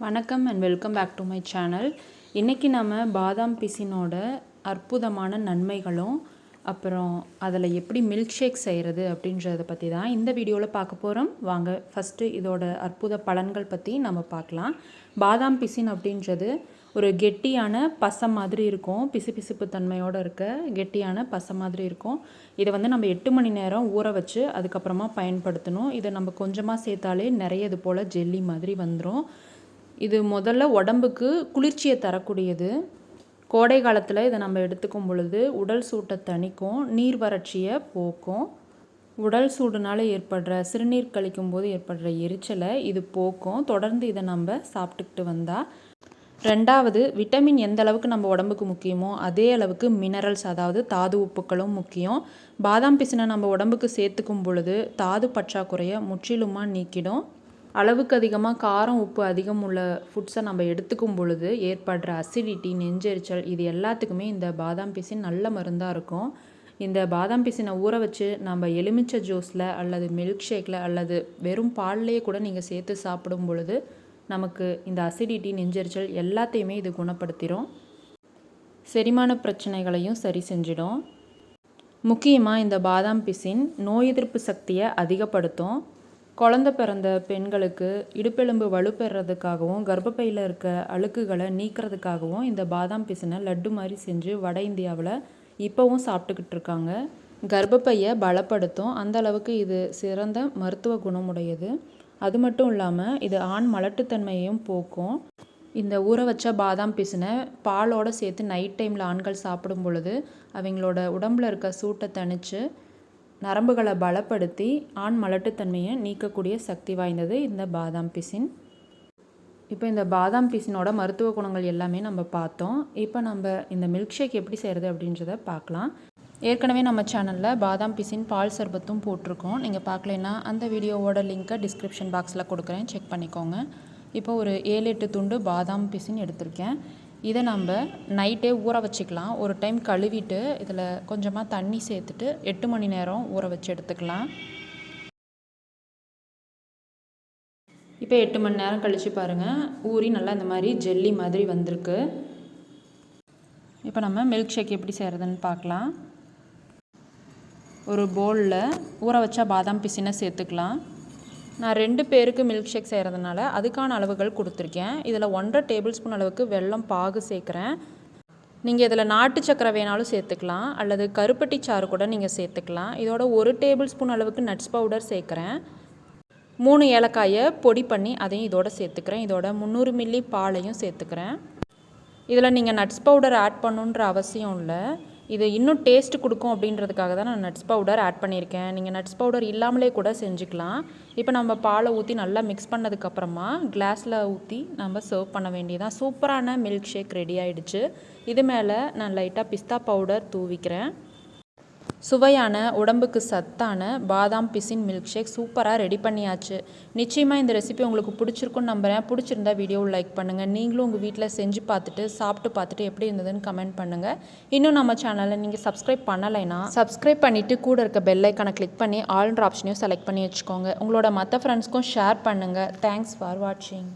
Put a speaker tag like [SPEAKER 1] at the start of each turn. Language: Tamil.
[SPEAKER 1] வணக்கம் and welcome back to my channel இன்றைக்கி நம்ம பாதாம் பிசினோட அற்புதமான நன்மைகளும் அப்புறம் அதில் எப்படி மில்க் ஷேக் செய்கிறது அப்படின்றத பற்றி தான் இந்த வீடியோவில் பார்க்க போகிறோம் வாங்க ஃபஸ்ட்டு இதோட அற்புத பலன்கள் பற்றி நம்ம பார்க்கலாம். பாதாம் பிசின் அப்படின்றது ஒரு கெட்டியான பசை மாதிரி இருக்கும் பிசுபிசுப்பு தன்மையோடு இருக்க கெட்டியான பசை மாதிரி இருக்கும். இதை வந்து நம்ம எட்டு மணி நேரம் ஊற வச்சு அதுக்கப்புறமா பயன்படுத்தணும். இதை நம்ம கொஞ்சமாக சேர்த்தாலே நிறைய இது போல் ஜெல்லி மாதிரி வந்துடும் இது முதல்ல உடம்புக்கு குளிர்ச்சியை தரக்கூடியது. கோடை காலத்தில் இதை நம்ம எடுத்துக்கும் பொழுது உடல் சூட்டை தணிக்கும் நீர் வறட்சியை போக்கும். உடல் சூடுனால் ஏற்படுற சிறுநீர் கழிக்கும் போது ஏற்படுற எரிச்சலை இது போக்கும். தொடர்ந்து இதை நம்ம சாப்பிட்டுக்கிட்டு வந்தால் ரெண்டாவது விட்டமின் எந்த அளவுக்கு நம்ம உடம்புக்கு முக்கியமோ அதே அளவுக்கு மினரல்ஸ் அதாவது தாது உப்புக்களும் முக்கியம். பாதாம் பிசினை நம்ம உடம்புக்கு சேர்த்துக்கும் பொழுது தாது பற்றாக்குறையை முற்றிலுமாக நீக்கிடும். அளவுக்கு அதிகமாக காரம் உப்பு அதிகம் உள்ள ஃபுட்ஸை நம்ம எடுத்துக்கும் பொழுது ஏற்படுற அசிடிட்டி நெஞ்செரிச்சல் இது எல்லாத்துக்குமே இந்த பாதாம் பிசின் நல்ல மருந்தாக இருக்கும். இந்த பாதாம் பிசினை ஊற வச்சு நம்ம எலுமிச்சை ஜூஸில் அல்லது மில்க் ஷேக்கில் அல்லது வெறும் பால்லையே கூட நீங்கள் சேர்த்து சாப்பிடும் பொழுது நமக்கு இந்த அசிடிட்டி நெஞ்செரிச்சல் எல்லாத்தையுமே இது குணப்படுத்திடும் செரிமான பிரச்சனைகளையும் சரி செஞ்சிடும். முக்கியமாக இந்த பாதாம் பிசின் நோய் எதிர்ப்பு சக்தியை அதிகப்படுத்தும். குழந்த பிறந்த பெண்களுக்கு இடுப்பெலும்பு வலுப்பெறதுக்காகவும் கர்ப்பப்பையில் இருக்க அழுக்குகளை நீக்கிறதுக்காகவும் இந்த பாதாம் பிசினை லட்டு மாதிரி செஞ்சு வட இந்தியாவில் இப்போவும் சாப்பிட்டுக்கிட்டு இருக்காங்க. கர்ப்பப்பையை பலப்படுத்தும். அந்த அளவுக்கு இது சிறந்த மருத்துவ குணமுடையது. அது மட்டும் இல்லாமல் இது ஆண் மலட்டுத்தன்மையையும் போக்கும். இந்த ஊற வச்ச பாதாம் பிசினை பாலோடு சேர்த்து நைட் டைமில் ஆண்கள் சாப்பிடும் பொழுது அவங்களோட உடம்பில் இருக்க சூட்டை தணித்து நரம்புகளை பலப்படுத்தி ஆண் மலட்டுத்தன்மையை நீக்கக்கூடிய சக்தி வாய்ந்தது இந்த பாதாம் பிசின். இப்போ இந்த பாதாம் பிசினோட மருத்துவ குணங்கள் எல்லாமே நம்ம பார்த்தோம். இப்போ நம்ம இந்த மில்க் ஷேக் எப்படி செய்கிறது அப்படின்றத பார்க்கலாம். ஏற்கனவே நம்ம சேனலில் பாதாம் பிசின் பால் சர்பத்தும் போட்டிருக்கோம். நீங்கள் பார்க்கலன்னா அந்த வீடியோவோட லிங்க்கை டிஸ்கிரிப்ஷன் பாக்ஸில் கொடுக்குறேன். செக் பண்ணிக்கோங்க. இப்போ ஒரு ஏழு எட்டு துண்டு பாதாம் பிசின் எடுத்திருக்கேன். இதை நம்ம நைட்டே ஊற வச்சுக்கலாம். ஒரு டைம் கழுவிட்டு இதில் கொஞ்சமாக தண்ணி சேர்த்துட்டு எட்டு மணி நேரம் ஊற வச்சு எடுத்துக்கலாம். இப்போ எட்டு மணி நேரம் கழித்து பாருங்கள் ஊறி நல்லா இந்த மாதிரி ஜெல்லி மாதிரி வந்திருக்கு. இப்போ நம்ம மில்க் ஷேக் எப்படி செய்கிறதுன்னு பார்க்கலாம். ஒரு பவுலில் ஊற வச்சா பாதாம் பிசினை சேர்த்துக்கலாம். நான் ரெண்டு பேருக்கு மில்க் ஷேக் செய்கிறதுனால அதுக்கான அளவுகள் கொடுத்துருக்கேன். இதில் ஒன்றரை டேபிள் ஸ்பூன் அளவுக்கு வெல்லம் பாகு சேர்க்குறேன். நீங்கள் இதில் நாட்டு சக்கரை வேணாலும் சேர்த்துக்கலாம். அல்லது கருப்பட்டி சாறு கூட நீங்கள் சேர்த்துக்கலாம். இதோட ஒரு டேபிள் ஸ்பூன் அளவுக்கு நட்ஸ் பவுடர் சேர்க்குறேன். மூணு ஏலக்காயை பொடி பண்ணி அதையும் இதோட சேர்த்துக்கிறேன். இதோட முந்நூறு மில்லி பாலையும் சேர்த்துக்கிறேன். இதில் நீங்கள் நட்ஸ் பவுடர் ஆட் பண்ணுன்ற அவசியம் இல்லை. இது இன்னும் டேஸ்ட் கொடுக்கும் அப்படின்றதுக்காக தான் நான் நட்ஸ் பவுடர் ஆட் பண்ணியிருக்கேன். நீங்கள் நட்ஸ் பவுடர் இல்லாமலே கூட செஞ்சுக்கலாம். இப்போ நம்ம பாலை ஊற்றி நல்லா மிக்ஸ் பண்ணதுக்கப்புறமா கிளாஸில் ஊற்றி நம்ம சர்வ் பண்ண வேண்டியதான் சூப்பரான மில்க் ஷேக் ரெடி ஆகிடுச்சு இது மேலே நான் லைட்டாக பிஸ்தா பவுடர் தூவிக்கிறேன். சுவையான உடம்புக்கு சத்தான பாதாம் பிசின் மில்க் ஷேக் சூப்பராக ரெடி பண்ணியாச்சு. நிச்சயமாக இந்த ரெசிபி உங்களுக்கு பிடிச்சிருக்குன்னு நம்புகிறேன் பிடிச்சிருந்தா வீடியோவை லைக் பண்ணுங்கள் நீங்களும் உங்கள் வீட்டில் செஞ்சு பார்த்துட்டு சாப்பிட்டு பார்த்துட்டு எப்படி இருந்ததுன்னு கமெண்ட் பண்ணுங்கள் இன்னும் நம்ம சேனலை நீங்கள் சப்ஸ்கிரைப் பண்ணலைன்னா சப்ஸ்கிரைப் பண்ணிவிட்டு கூட இருக்க பெல் ஐக்கானை கிளிக் பண்ணி ஆல்ன்ற ஆப்ஷனையும் செலக்ட் பண்ணி வச்சுக்கோங்க. உங்களோட மற்ற ஃப்ரெண்ட்ஸ்க்கும் ஷேர் பண்ணுங்கள் தேங்க்ஸ் ஃபார் வாட்சிங்